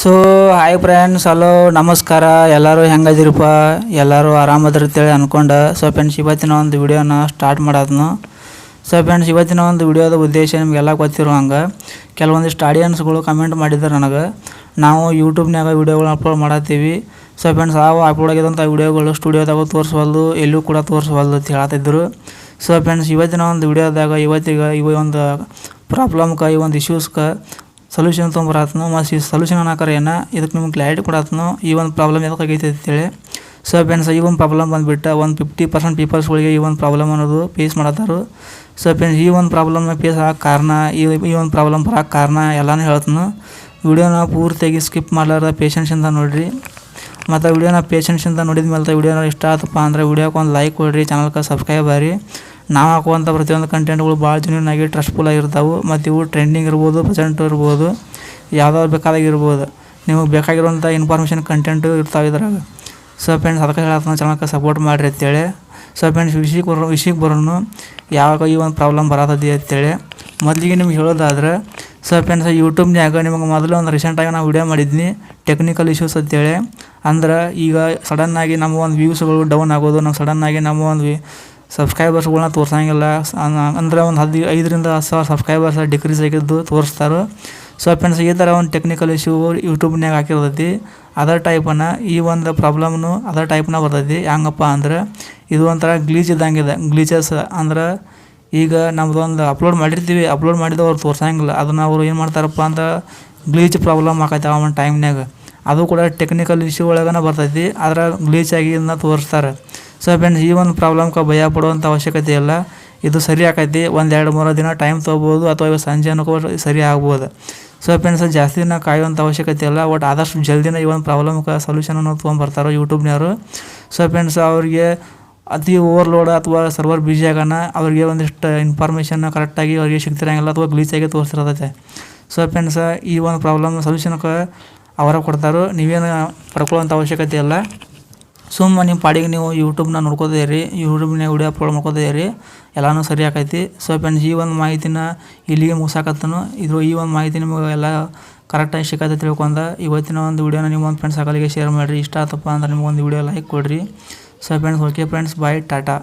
So hi friends hello ನಮಸ್ಕಾರ. ಎಲ್ಲರೂ ಹೆಂಗದಿರಪ್ಪ? ಎಲ್ಲರೂ ಆರಾಮದಿರ್ತೇಳಿ ಅಂದ್ಕೊಂಡು ಸೊ ಫ್ರೆಂಡ್ಸ್ ಇವತ್ತಿನ ಒಂದು ವಿಡಿಯೋನ ಸ್ಟಾರ್ಟ್ ಮಾಡೋದನ್ನು ಸೊ ಫ್ರೆಂಡ್ಸ್ ಇವತ್ತಿನ ಒಂದು ವಿಡಿಯೋದ ಉದ್ದೇಶ ನಿಮಗೆಲ್ಲ ಗೊತ್ತಿರೋ ಹಂಗೆ ಕೆಲವೊಂದಿಷ್ಟು ಆಡಿಯನ್ಸ್ಗಳು ಕಮೆಂಟ್ ಮಾಡಿದ್ದಾರೆ ನನಗೆ. ನಾವು ಯೂಟ್ಯೂಬ್ನಾಗ ವಿಡಿಯೋಗಳನ್ನ ಅಪ್ಲೋಡ್ ಮಾಡತ್ತೀವಿ. ಸೊ ಫ್ರೆಂಡ್ಸ್ ಆ ಅಪ್ಲೋಡ್ ಆಗಿದಂಥ ವಿಡಿಯೋಗಳು ಸ್ಟುಡಿಯೋದಾಗ ತೋರಿಸ್ವಲ್ದು ಎಲ್ಲೂ ಕೂಡ ತೋರಿಸ್ವಲ್ದು ಅಂತ ಹೇಳತ್ತಿದ್ರು ಸೊ ಫ್ರೆಂಡ್ಸ್ ಇವತ್ತಿನ ಒಂದು ವಿಡಿಯೋದಾಗ ಇವತ್ತಿಗೆ ಇವ ಒಂದು ಪ್ರಾಬ್ಲಮ್ಗೆ ಈ ಒಂದು ಇಶ್ಯೂಸ್ಗೆ ಸೊಲ್ಯೂಷನ್ ತೊಗೊಂಬರತ್ತನು ಮತ್ತು ಈ ಸೊಲ್ಯೂಷನ್ ಅನ್ನೋಕಾರ ಏನು ಇದಕ್ಕೆ ನಿಮ್ಗೆ ಕ್ಲಾರಿಟಿ ಕೊಡತ್ನೋ, ಈ ಒಂದು ಪ್ರಾಬ್ಲಮ್ ಆಗೈತೆ ಅಂತೇಳಿ. ಸೊ ಫ್ರೆಂಡ್ಸ್ ಈ ಒಂದು ಪ್ರಾಬ್ಲಮ್ ಬಂದುಬಿಟ್ಟು ಒಂದು ಫಿಫ್ಟಿ ಪರ್ಸೆಂಟ್ ಪೀಪಲ್ಸ್ಗಳಿಗೆ ಈ ಒಂದು ಪ್ರಾಬ್ಲಮ್ ಅನ್ನೋದು ಫೇಸ್ ಮಾಡತ್ತಾರು ಸೊ ಫ್ರೆಂಡ್ಸ್ ಈ ಒಂದು ಪ್ರಾಬ್ಲಮ್ನ ಫೇಸ್ ಆಗಕ್ಕೆ ಕಾರಣ, ಈ ಈ ಒಂದು ಪ್ರಾಬ್ಲಮ್ ಬರೋಕ್ಕೆ ಕಾರಣ ಎಲ್ಲನೂ ಹೇಳ್ತೀನಿ. ವಿಡಿಯೋನ ಪೂರ್ತಿಯಾಗಿ ಸ್ಕಿಪ್ ಮಾಡಲಾರ್ದ ಪೇಷನ್ಸಿಂದ ನೋಡಿರಿ. ಮತ್ತು ವಿಡಿಯೋನ ಪೇಷನ್ಸಿಂದ ನೋಡಿದ ಮೇಲೆ ವಿಡಿಯೋನ ಇಷ್ಟ ಆತಪ್ಪ ಅಂದರೆ ವಿಡಿಯೋಕ್ಕೆ ಒಂದು ಲೈಕ್ ಕೊಡಿರಿ ಚಾನಲ್ಗೆ ಸಬ್ಸ್ಕ್ರೈಬ್ ಆಗಿ ನಾವು ಹಾಕುವಂಥ ಪ್ರತಿಯೊಂದು ಕಂಟೆಂಟ್ಗಳು ಭಾಳ ಜನ ಆಗಿ ಟ್ರಸ್ಟ್ಫುಲ್ ಆಗಿರ್ತಾವೆ. ಮತ್ತು ಇವು ಟ್ರೆಂಡಿಂಗ್ ಇರ್ಬೋದು ಪ್ರೆಸೆಂಟ್ ಇರ್ಬೋದು ಯಾವ್ದಾದ್ರು ಬೇಕಾದಾಗ ಇರ್ಬೋದು. ನಿಮಗೆ ಬೇಕಾಗಿರುವಂಥ ಇನ್ಫಾರ್ಮೇಷನ್ ಕಂಟೆಂಟು ಇರ್ತಾವೆ ಇದ್ರಾಗ. ಸೊ ಫ್ರೆಂಡ್ಸ್ ಅದಕ್ಕೆ ಹೇಳತ್ತ ಚೆನ್ನಾಗಿ ಸಪೋರ್ಟ್ ಮಾಡಿರಿ ಅಂತೇಳಿ. ಸೊ ಫ್ರೆಂಡ್ಸ್ ವಿಷಯಕ್ಕೆ ಬರೋ ವಿಷಯಕ್ಕೆ ಬರೋನು, ಯಾವಾಗ ಈ ಒಂದು ಪ್ರಾಬ್ಲಮ್ ಬರತದಿ ಅಂತೇಳಿ. ಮೊದಲಿಗೆ ನಿಮ್ಗೆ ಹೇಳೋದಾದ್ರೆ ಸೊ ಫ್ರೆಂಡ್ಸ್ ಯೂಟ್ಯೂಬ್ನ್ಯಾಗ ನಿಮಗೆ ಮೊದಲು ಒಂದು ರೀಸೆಂಟಾಗಿ ನಾವು ವಿಡಿಯೋ ಮಾಡಿದ್ನಿ ಟೆಕ್ನಿಕಲ್ ಇಶ್ಯೂಸ್ ಅಂತೇಳಿ. ಅಂದ್ರೆ ಈಗ ಸಡನ್ನಾಗಿ ನಮ್ಮ ಒಂದು ವ್ಯೂಸ್ಗಳು ಡೌನ್ ಆಗೋದು ನಮ್ಮ ಸಡನ್ನಾಗಿ ನಮ್ಮ ಒಂದು ಸಬ್ಸ್ಕ್ರೈಬರ್ಸ್ಗಳನ್ನ ತೋರ್ಸಂಗಿಲ್ಲ. ಅಂದ್ರೆ ಒಂದು ಹದಿ ಐದರಿಂದ ಹತ್ತು ಸಾವಿರ ಸಬ್ಸ್ಕ್ರೈಬರ್ಸ್ ಡಿಕ್ರೀಸ್ ಆಗಿದ್ದು ತೋರಿಸ್ತಾರೆ. ಸೊ ಫ್ರೆಂಡ್ಸ್ ಈ ಥರ ಒಂದು ಟೆಕ್ನಿಕಲ್ ಇಶ್ಯೂ ಯೂಟ್ಯೂಬ್ನಾಗ ಹಾಕಿರ್ತೈತಿ. ಅದರ್ ಟೈಪನ್ನ ಈ ಒಂದು ಪ್ರಾಬ್ಲಮ್ನು ಅದರ್ ಟೈಪ್ನ ಬರ್ತೈತಿ. ಹೆಂಗಪ್ಪ ಅಂದ್ರೆ, ಇದು ಒಂಥರ ಗ್ಲೀಚ್ ಇದ್ದಂಗಿದೆ. ಗ್ಲೀಚಸ್ ಅಂದ್ರೆ, ಈಗ ನಮ್ದೊಂದು ಅಪ್ಲೋಡ್ ಮಾಡಿರ್ತೀವಿ. ಅಪ್ಲೋಡ್ ಮಾಡಿದ್ದು ಅವ್ರು ತೋರ್ಸಂಗಿಲ್ಲ. ಅದನ್ನು ಅವರು ಏನು ಮಾಡ್ತಾರಪ್ಪ ಅಂದ್ರೆ ಗ್ಲೀಚ್ ಪ್ರಾಬ್ಲಮ್ ಆಕೈತೆ ಆ ಒಂದು ಟೈಮ್ನಾಗ ಅದು ಕೂಡ ಟೆಕ್ನಿಕಲ್ ಇಶ್ಯೂ ಒಳಗನ ಬರ್ತೈತಿ. ಅದರ ಗ್ಲೀಚ್ ಆಗಿ ಇದನ್ನ ತೋರಿಸ್ತಾರೆ. ಸೊ ಫ್ರೆಂಡ್ಸ್ ಈ ಒಂದು ಪ್ರಾಬ್ಲಮ್ಗೆ ಭಯ ಪಡುವಂಥ ಅವಶ್ಯಕತೆ ಇಲ್ಲ. ಇದು ಸರಿ ಆಕೈತಿ. ಒಂದು ಎರಡು ಮೂರು ದಿನ ಟೈಮ್ ತೊಗೋಬೋದು ಅಥವಾ ಇವಾಗ ಸಂಜೆ ಅನ್ಕೋ ಸರಿ ಆಗ್ಬೋದು. ಸೊ ಫ್ರೆಂಡ್ಸ್ ಜಾಸ್ತಿ ದಿನ ಕಾಯುವಂಥ ಅವಶ್ಯಕತೆ ಇಲ್ಲ. ಒಟ್ಟು ಆದಷ್ಟು ಜಲ್ದಿನ ಈ ಒಂದು ಪ್ರಾಬ್ಲಮ್ಗೆ ಅನ್ನೋ ತೊಗೊಂಬರ್ತಾರೆ ಯೂಟ್ಯೂಬ್ನವರು ಸೊ ಫ್ರೆಂಡ್ಸ್ ಅವ್ರಿಗೆ ಅತಿ ಓವರ್ಲೋಡ್ ಅಥವಾ ಸರ್ವರ್ ಬ್ಯೂಸಿ ಆಗೋಣ ಅವ್ರಿಗೆ ಒಂದಿಷ್ಟು ಇನ್ಫಾರ್ಮೇಷನ್ ಕರೆಕ್ಟಾಗಿ ಅವ್ರಿಗೆ ಸಿಗ್ತಿರಂಗಿಲ್ಲ ಅಥವಾ ಗ್ಲೀಚಾಗಿ ತೋರಿಸಿರತೈತೆ. ಸೊ ಫ್ರೆಂಡ್ಸ್ ಈ ಒಂದು ಪ್ರಾಬ್ಲಮ್ ಸೊಲ್ಯೂಷನ್ಗೆ ಅವರ ಕೊಡ್ತಾರೋ ನೀವೇನು ಪಡ್ಕೊಳ್ಳೋಂಥ ಅವಶ್ಯಕತೆ ಇಲ್ಲ. ಸುಮ್ಮನೆ ನಿಮ್ಮ ಪಾಡಿಗೆ ನೀವು ಯೂಟ್ಯೂಬ್ನ ನೋಡ್ಕೋದೇ ರೀ ಯೂಟ್ಯೂಬ್ನಾಗ ವಿಡಿಯೋ ಅಪ್ಲೋಡ್ ರೀ ಎಲ್ಲನೂ ಸರಿ ಆಕೈತಿ. ಸೊ ಫ್ರೆಂಡ್ಸ್ ಈ ಒಂದು ಮಾಹಿತಿನ ಇಲ್ಲಿಗೆ ಮುಗಿಸಾಕತ್ತನು. ಇದು ಈ ಒಂದು ಮಾಹಿತಿ ನಿಮಗೆ ಎಲ್ಲ ಕರೆಕ್ಟಾಗಿ ಸಿಕ್ಕತ್ತೆ ತಿಳ್ಕೊಂಡ. ಇವತ್ತಿನ ಒಂದು ವಿಡಿಯೋನ ನಿಮ್ಮ ಒಂದು ಫ್ರೆಂಡ್ಸ್ ಸಕಲಿಗೆ ಶೇರ್ ಮಾಡಿರಿ. ಇಷ್ಟ ಆತಪ್ಪ ಅಂದ್ರೆ ನಿಮ್ಗೊಂದು ವಿಡಿಯೋ ಲೈಕ್ ಕೊಡಿರಿ. So friends okay friends bye tata.